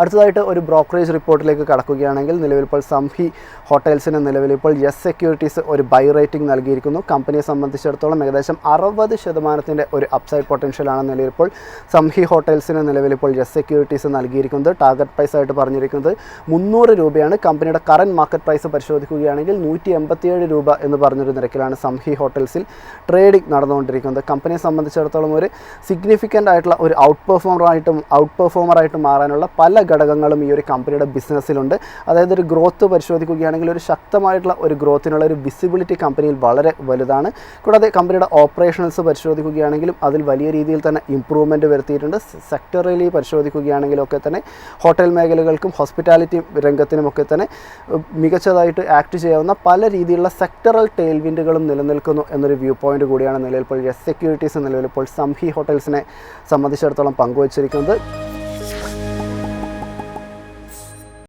അടുത്തതായിട്ട് ഒരു ബ്രോക്കറേജ് റിപ്പോർട്ടിലേക്ക് കടക്കുകയാണെങ്കിൽ നിലവിലിപ്പോൾ സംഹി ഹോട്ടൽസിന് നിലവിലിപ്പോൾ യെസ് സെക്യൂരിറ്റീസ് ഒരു ബൈ റേറ്റിംഗ് നൽകിയിരിക്കുന്നു. കമ്പനിയെ സംബന്ധിച്ചിടത്തോളം ഏകദേശം അറുപത് ശതമാനത്തിന്റെ ഒരു അപ്സൈഡ് പൊട്ടൻഷ്യലാണ് നിലവിലിപ്പോൾ സംഹി ഹോട്ടൽസിന് നിലവിലിപ്പോൾ യെസ് സെക്യൂരിറ്റീസ് നൽകിയിരിക്കുന്നത്. ടാർഗറ്റ് പ്രൈസ് ആയിട്ട് പറഞ്ഞിരിക്കുന്നത് മുന്നൂറ് രൂപയാണ്. കമ്പനിയുടെ കറന്റ് മാർക്കറ്റ് പ്രൈസ് പരിശോധിക്കുകയാണെങ്കിൽ നൂറ്റി എൺപത്തിയേഴ് രൂപ എന്ന് പറഞ്ഞൊരു നിരക്കിലാണ് സംഹി ഹോട്ടൽസിൽ ട്രേഡിംഗ് നടന്നുകൊണ്ടിരിക്കുന്നത്. കമ്പനിയെ സംബന്ധിച്ചിടത്തോളം ഒരു സിഗ്നിഫിക്കന്റ് ആയിട്ടുള്ള ഒരു ഔട്ട് പെർഫോമറായിട്ടും ഔട്ട് പെർഫോമറായിട്ട് മാറാനുള്ള പല ഘടകങ്ങളും ഈ ഒരു കമ്പനിയുടെ ബിസിനസ്സിലുണ്ട് അതായത് ഒരു ഗ്രോത്ത് പരിശോധിക്കുകയാണെങ്കിൽ ഒരു ശക്തമായിട്ടുള്ള ഒരു ഗ്രോത്തിനുള്ള ഒരു വിസിബിലിറ്റി കമ്പനിയിൽ വളരെ വലുതാണ്. കൂടാതെ കമ്പനിയുടെ ഓപ്പറേഷൻസ് പരിശോധിക്കുകയാണെങ്കിലും അതിൽ വലിയ രീതിയിൽ തന്നെ ഇമ്പ്രൂവ്മെന്റ് വരുത്തിയിട്ടുണ്ട്. സെക്ടറലി പരിശോധിക്കുകയാണെങ്കിലൊക്കെ തന്നെ ഹോട്ടൽ മേഖലകൾക്കും ഹോസ്പിറ്റാലിറ്റി രംഗത്തിനുമൊക്കെ തന്നെ മികച്ചതായിട്ട് ആക്ട് ചെയ്യാവുന്ന പല രീതിയിലുള്ള സെക്ടറൽ ടെയിൽവിൻഡുകളും നിലനിൽക്കുന്നു എന്നൊരു വ്യൂ പോയിന്റ് കൂടിയാണ് നിലവിൽ എസ് സെക്യൂരിറ്റീസ് നിലവിൽ ഇപ്പോൾ സംഹി ഹോട്ടൽസിനെ സംബന്ധിച്ചിടത്തോളം പങ്കുവച്ചിരിക്കുന്നത്.